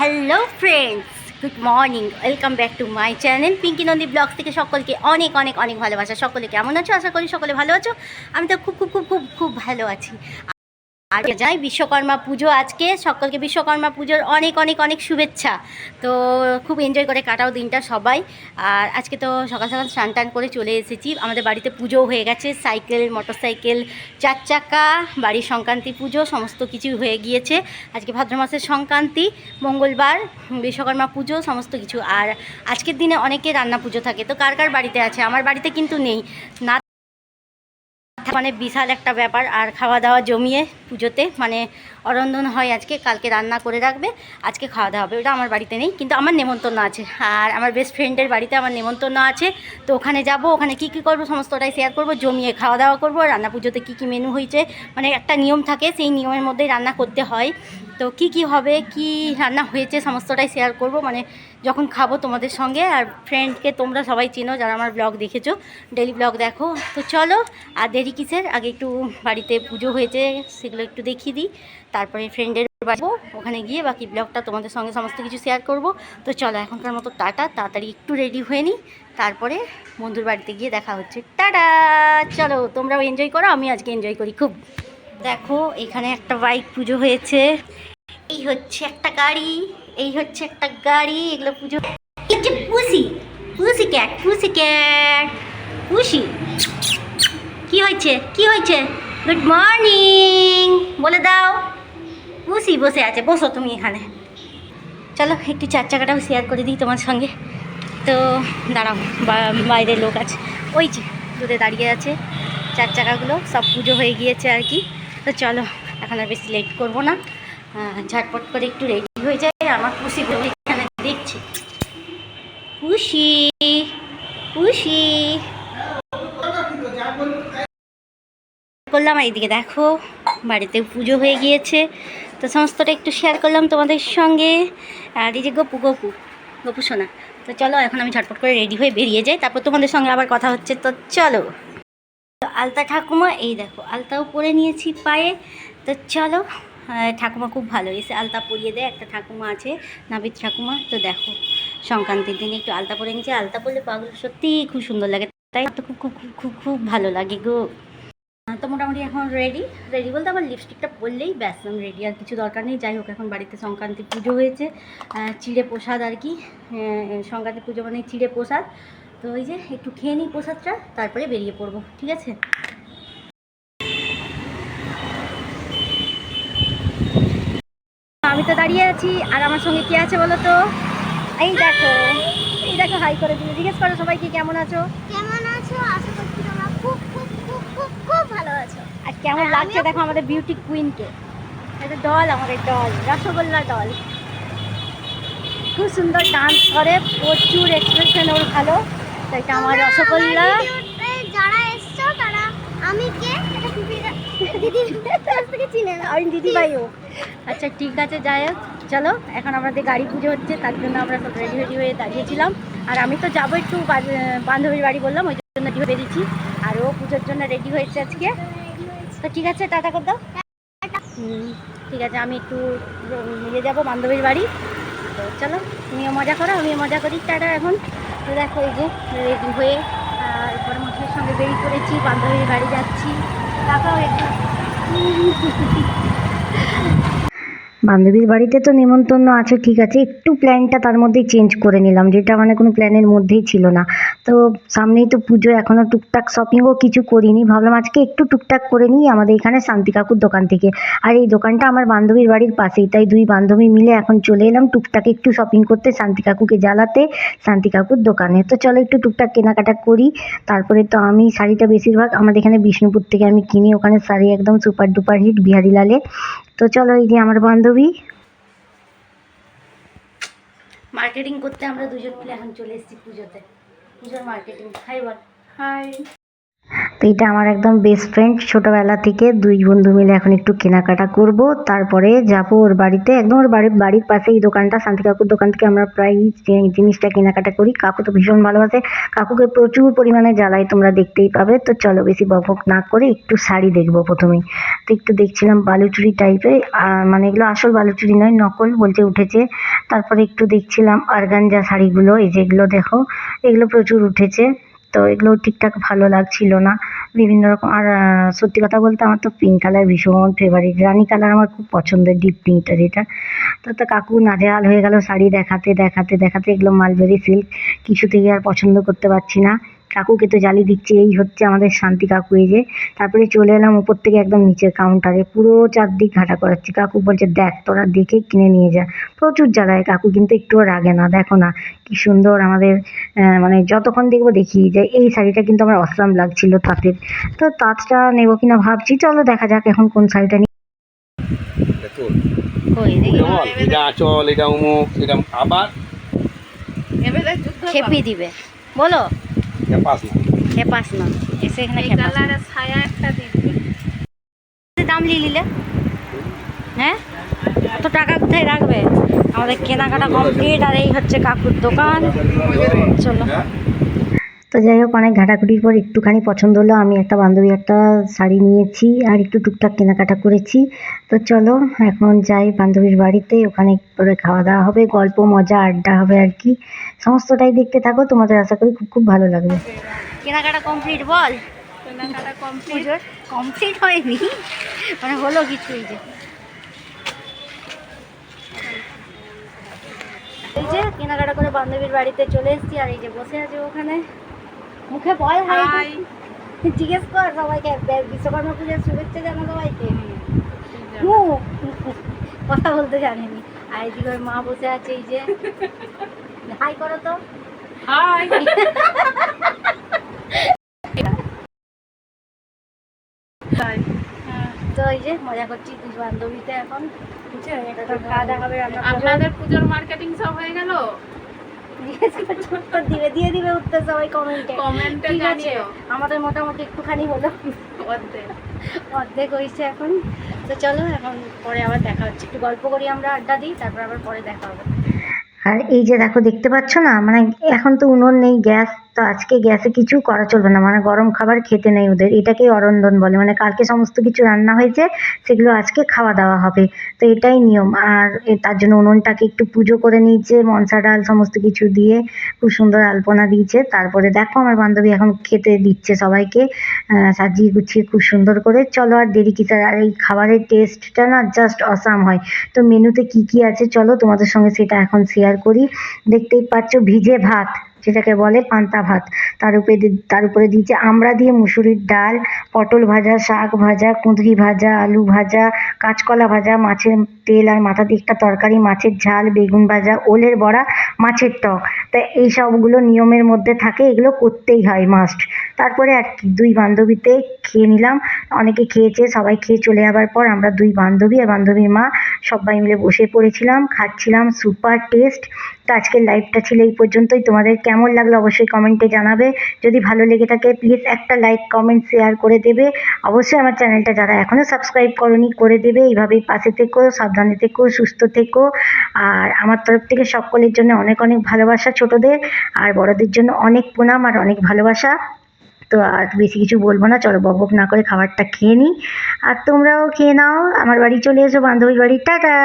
Hello friends good morning welcome back to my channel Pinki Nandi vlogs থেকে সকলকে অনেক অনেক অনেক ভালোবাসা। সকলে কেমন আছো? আশা করি সকলে ভালো আছো। আমি তো খুব খুব খুব খুব খুব ভালো আছি। আর যাই বিশ্বকর্মা পুজো আজকে। সকলকে বিশ্বকর্মা পুজোর অনেক অনেক অনেক শুভেচ্ছা। তো খুব এনজয় করে কাটাও দিনটা সবাই। আর আজকে তো সকাল সকাল স্নান টান করে চলে এসেছি। আমাদের বাড়িতে পুজো হয়ে গেছে। সাইকেল মোটর সাইকেল চার চাকা বাড়ির সংক্রান্তি পুজো, সমস্ত কিছু হয়ে গিয়েছে। আজকে ভাদ্র মাসের সংক্রান্তি, মঙ্গলবার, বিশ্বকর্মা পুজো, সমস্ত কিছু। আর আজকের দিনে অনেকে রান্না পুজো থাকে। তো কার কার বাড়িতে আছে? আমার বাড়িতে কিন্তু নেই। না মানে বিশাল একটা ব্যাপার। আর খাওয়া দাওয়া জমিয়ে পুজোতে মানে অরন্ধন হয় আজকে, কালকে রান্না করে রাখবে, আজকে খাওয়া দাওয়া হবে। ওটা আমার বাড়িতে নেই, কিন্তু আমার নেমন্তন্ন আছে। আর আমার বেস্ট ফ্রেন্ডের বাড়িতে আমার নেমন্তন্ন আছে। তো ওখানে যাব, ওখানে কি কি করব, সমস্তটাই শেয়ার করব, জমিয়ে খাওয়া দাওয়া করব, রান্না পুজোতে কি কি মেনু হয়েছে মানে একটা নিয়ম থাকে, সেই নিয়মের মধ্যেই রান্না করতে হয়। তো কি কি হবে, কি রান্না হয়েছে সমস্তটাই শেয়ার করব। মানে যখন খাব তোমাদের সঙ্গে আর ফ্রেন্ডকে তোমরা সবাই চেনো যারা আমার ব্লগ দেখেছ ডেলি ব্লগ দেখো। তো চলো, আর দেরি কিসের? আগে একটু বাড়িতে পুজো হয়েছে, সেগুলো একটু দেখিয়ে দিই। তারপরে ফ্রেন্ডের বাড়বো ওখানে গিয়ে বাকি ব্লগটা তোমাদের সঙ্গে সমস্ত কিছু শেয়ার করব। তো চলো, এখনকার মতো টাটা, তাড়াতাড়ি একটু রেডি হয়ে নিই তারপরে বন্ধুর বাড়িতে গিয়ে দেখা হচ্ছে। টাটা! চলো, তোমরাও এনজয় করো আমি আজকে এনজয় করি খুব। দেখো, এখানে একটা বাইক পুজো হয়েছে। এই হচ্ছে একটা গাড়ি, এই হচ্ছে একটা গাড়ি, এগুলো পুজো পুসি পুসি ক্যাট পুসি ক্যাট পুসি। কি হয়েছে? কি হয়েছে? গুড মর্নিং বলে দাও। পুসি বসে আছে, বসো তুমি এখানে। চলো, একটু চার চাকাটাও শেয়ার করে দিই তোমার সঙ্গে। তো দাঁড়াও বাইরে লোক আছে। ওই যে দূরে দাঁড়িয়ে আছে। চার চাকাগুলো, সব পুজো হয়ে গিয়েছে আর কি। তো চলো, এখন আর বেশি লেট করব না। ঝটপট করে একটু রেডি হয়ে যায় আমার পুষিগুলো এখানে দেখছি। পুষি পুষি করলাম, এইদিকে দেখো, বাড়িতে পুজো হয়ে গিয়েছে। তো সমস্তটা একটু শেয়ার করলাম তোমাদের সঙ্গে। আর এই যে গপু গপু গপু সোনা। তো চলো, এখন আমি ঝটপট করে রেডি হয়ে বেরিয়ে যাই। তারপর তোমাদের সঙ্গে আবার কথা হচ্ছে। তো চলো। আলতা ঠাকুমা, এই দেখো, আলতাও পরে নিয়েছি পায়ে। তো চলো ঠাকুমা খুব ভালো এসে আলতা পরিয়ে দেয়, একটা ঠাকুমা আছে, নাবিদ ঠাকুমা। তো দেখো, সংক্রান্তির দিনে একটু আলতা পরে নিয়েছি। আলতা পরলে পাগুলো সত্যিই খুব সুন্দর লাগে। তাই তো খুব খুব খুব খুব ভালো লাগে গো। তো মোটামুটি এখন রেডি রেডি বলতে আমার লিপস্টিকটা পরলেই ব্যাস, আমি রেডি আর কিছু দরকার নেই, যাই হোক, এখন বাড়িতে সংক্রান্তি পুজো হয়েছে। চিড়ে প্রসাদ আর কি। সংক্রান্তি পুজো মানে চিড়ে প্রসাদ। তো ওই যে একটু খেয়ে নিই প্রসাদটা তারপরে বেরিয়ে পড়ব ঠিক আছে? আমি তো দাঁড়িয়ে আছি আর আমার সঙ্গে কে আছে বলো তো? এই দেখো এই দেখো হাই করে দিলে। জিজ্ঞেস করো সবাইকে কেমন আছো? কেমন আছো? আশা করছি তোমরা খুব খুব খুব খুব খুব ভালো আছো। আর কেমন লাগছে দেখো আমাদের বিউটি কুইনকে এটা ডল আমাদের ডল রসগোল্লা ডল খুব সুন্দর ডান্স করে প্রচুর এক্সপ্রেশন ওর ভালো। তো এটা আমার রসগোল্লা। যারা এসছো তারা আমি কে? আমি দিদি ভাইও। আচ্ছা ঠিক আছে যাই হোক। চলো এখন আমাদের গাড়ি পুজো হচ্ছে তার জন্য আমরা সব রেডি রেডি হয়ে দাঁড়িয়েছিলাম। আর আমি তো যাব একটু বান্ধবীর বাড়ি বললাম ওই জন্য বেরিয়েছি। আর ও পুজোর জন্য রেডি হয়েছে আজকে। তো ঠিক আছে টাটা কর দাও। ঠিক আছে আমি একটু নিয়ে যাব বান্ধবীর বাড়ি। তো চলো তুমিও মজা করো আমিও মজা করি। টাটা এখন। তো দেখো এই যে রেডি হয়ে আর বড় সঙ্গে বেরিয়ে করেছি, বান্ধবীর বাড়ি যাচ্ছি। তারপর বান্ধবীর বাড়িতে তো নেমন্তন্ন আছে, ঠিক আছে। একটু প্ল্যানটা তার মধ্যেই চেঞ্জ করে নিলাম, যেটা মানে কোনো প্ল্যানের মধ্যেই ছিল না। তো সামনেই তো পুজো এখনও টুকটাক শপিংও কিছু করিনি। ভাবলাম আজকে একটু টুকটাক করে নিই আমাদের এখানে শান্তি কাকুর দোকান থেকে। আর এই দোকানটা আমার বান্ধবীর বাড়ির পাশেই, তাই দুই বান্ধবী মিলে এখন চলে এলাম টুকটাক একটু শপিং করতে শান্তি কাকুকে জ্বালাতে, শান্তি কাকুর দোকানে। তো চলো একটু টুকটাক কেনাকাটা করি। তারপরে তো আমি শাড়িটা বেশিরভাগ আমাদের এখানে বিষ্ণুপুর থেকে আমি কিনি। ওখানে শাড়ি একদম সুপার ডুপার হিট বিহারি লালে তো চলো এই যে আমার বান্ধবী। মার্কেটিং করতে আমরা দুজন মিলে এখন চলে এসেছি পুজোতে। পুজোর মার্কেটিং হাই বল হাই তো এটা আমার একদম বেস্ট ফ্রেন্ড ছোটোবেলা থেকে দুই বন্ধু মিলে এখন একটু কেনাকাটা করব। তারপরে যাব ওর বাড়িতে। একদম ওর বাড়ির বাড়ির পাশেই দোকানটা শান্তি কাকুর দোকান থেকে আমরা প্রায় জিনিসটা কেনাকাটা করি। কাকু তো ভীষণ ভালোবাসে কাকুকে প্রচুর পরিমাণে জ্বালাই তোমরা দেখতেই পাবে। তো চলো বেশি বকবক না করে একটু শাড়ি দেখব প্রথমেই। তো একটু দেখছিলাম বালুচুরি টাইপের মানে এগুলো আসল বালুচুরি নয়, নকল বলতে উঠেছে। তারপরে একটু দেখছিলাম অর্গানজা শাড়িগুলো, এই যেগুলো দেখো, এগুলো প্রচুর উঠেছে। তো এগুলো ঠিকঠাক ভালো লাগছিল না। বিভিন্ন রকম, আর সত্যি কথা বলতে আমার তো পিঙ্ক কালার ভীষণ ফেভারিট রানি কালার আমার খুব পছন্দের ডিপ পিঙ্কটা যেটা। তো তো কাকু নাজেহাল হয়ে গেল শাড়ি দেখাতে দেখাতে দেখাতে এগুলো মালবেরি সিল্ক কিছুতেই আর পছন্দ করতে পারছি না। কাকুকে তো জ্বালিয়ে দিচ্ছি এই হচ্ছে আমাদের শান্তি কাকু এই যে তারপরে চলে এলাম উপর থেকে একদম নিচের কাউন্টারে পুরো চারদিক ঘাটা করাচ্ছি কাকু বলছে দেখ তোরা দেখে কিনে নিয়ে যা। প্রচুর জ্বালায় কাকু কিন্তু একটুও রাগে না দেখো না কি সুন্দর আমাদের মানে যতক্ষণ দেখব দেখি যে এই শাড়িটা কিন্তু আমার অসলাম লাগছিল তাঁতের। তো তাঁতটা নেব কিনা ভাবছি চলো দেখা যাক এখন কোন শাড়িটা নিই এটা তোর। কই দেখি এটা বল, এটা আঁচল এটা উমুক এটা আবার খেপি দিবে। বলো। এটা পাস না খেপাস না এসে এখানে এই খেপাস না। কালারের ছায়া একটা দিবে দাম নিয়ে নিলে হ্যাঁ এত টাকা কোথায় রাখবে আমাদের কেনাকাটা কমপ্লিট আর এই হচ্ছে কাকুর দোকান চলো তো যাই হোক অনেক ঘাটাঘুটির পর একটুখানি পছন্দ হলো। আমি একটা বান্ধবী একটা শাড়ি নিয়েছি আর একটু টুকটাক কেনাকাটা করেছি। তো চলো এখন যাই বান্ধবীর বাড়িতে ওখানে করে খাওয়া দাওয়া হবে গল্প মজা আড্ডা হবে আর কি। সমস্তটাই দেখতে থাকো তোমাদের আশা করি খুব খুব ভালো লাগবে। কেনাকাটা কমপ্লিট বল? কেনাকাটা কমপ্লিট কমপ্লিট হয়নি? মানে হলো কিছুই যে। এই যে কেনাকাটা করে বান্ধবীর বাড়িতে চলে এসেছি আর এই যে বসে আছে ওখানে। মুখে বল হাই। জিজ্ঞেস কর সবাইকে বিশ্বকর্মা পূজার শুভেচ্ছা জানা সবাইকে? কথা বলতে জানেনি। আর এদিকে ওর মা বসে আছে এই যে। হাই করো তো। হাই। তো এই যে মজা করছি দুই বান্ধবীতে এখন। এখন খাওয়া দাওয়া হবে আপনাদের পুজোর মার্কেটিং সব হয়ে গেল? জিজ্ঞেস করছি, উত্তর দিবে দিয়ে দিবে উত্তর সবাই কমেন্টে কমেন্টে ঠিক আছে আমাদের মোটামুটি একটুখানি হলো। অর্ধেক। অর্ধেক হয়েছে এখন। তো চলো এখন পরে আবার দেখা হচ্ছে। একটু গল্প করি আমরা আড্ডা দিই তারপর আবার পরে দেখা হবে। আর এই যে দেখো দেখতে পাচ্ছ না? মানে এখন তো উনুন নেই গ্যাস। তো আজকে গ্যাসে কিছু করা চলবে না মানে গরম খাবার খেতে নেই ওদের। এটাকেই অরন্ধন বলে মানে কালকে সমস্ত কিছু রান্না হয়েছে, সেগুলো আজকে খাওয়া দাওয়া হবে। তো এটাই নিয়ম, আর তার জন্য উনুনটাকে একটু পুজো করে নিয়েছে, মনসা ডাল সমস্ত কিছু দিয়ে খুব সুন্দর আলপনা দিয়েছে। তারপরে দেখো আমার বান্ধবী এখন খেতে দিচ্ছে সবাইকে সাজিয়ে গুছিয়ে খুব সুন্দর করে। চলো আর দেরি কিসের, আর এই খাবারের টেস্টটা না জাস্ট অসাম হয়। তো মেনুতে কি কি আছে চলো তোমাদের সঙ্গে সেটা এখন শেয়ার করি। দেখতেই পাচ্ছ ভিজে ভাত। যেটাকে বলে পান্তা ভাত। তার উপরে তার উপরে দিয়েছে আমড়া দিয়ে মুসুরির ডাল, পটল ভাজা, শাক ভাজা, কুঁদরি ভাজা, আলু ভাজা কাঁচকলা ভাজা, মাছের তেল আর মাথা দিয়ে একটা তরকারি, মাছের ঝাল, বেগুন ভাজা, ওলের বড়া, মাছের টক। তা এই সবগুলো নিয়মের মধ্যে থাকে, এগুলো করতেই হয় মাস্ট তারপরে আর কি, দুই বান্ধবীতে খেয়ে নিলাম। অনেকে খেয়েছে, সবাই খেয়ে চলে যাবার পর আমরা দুই বান্ধবী আর বান্ধবীর মা সবাই মিলে বসে পড়েছিলাম, খাচ্ছিলাম সুপার টেস্ট তো আজকের লাইভটা ছিল এই পর্যন্তই। তোমাদের কেমন লাগল অবশ্যই কমেন্টে জানাবে। যদি ভালো লেগে থাকে প্লিজ একটা লাইক কমেন্ট শেয়ার করে দেবে। অবশ্যই আমার চ্যানেলটা যারা এখনও সাবস্ক্রাইব করনি, করে দেবে, এইভাবেই পাশে থেকো, সাবধানে থেকো, সুস্থ থেকো। আর আমার তরফ থেকে সকলের জন্য অনেক অনেক ভালোবাসা ছোটদের, আর বড়দের জন্য অনেক প্রণাম আর অনেক ভালোবাসা। তো আর বেশি কিছু বলব না, চলো বক বক না করে খাবারটা খেয়ে নিই। আর তোমরাও খেয়ে নাও, আমার বাড়ি চলে এসো, বান্ধবীর বাড়ি। টাটা!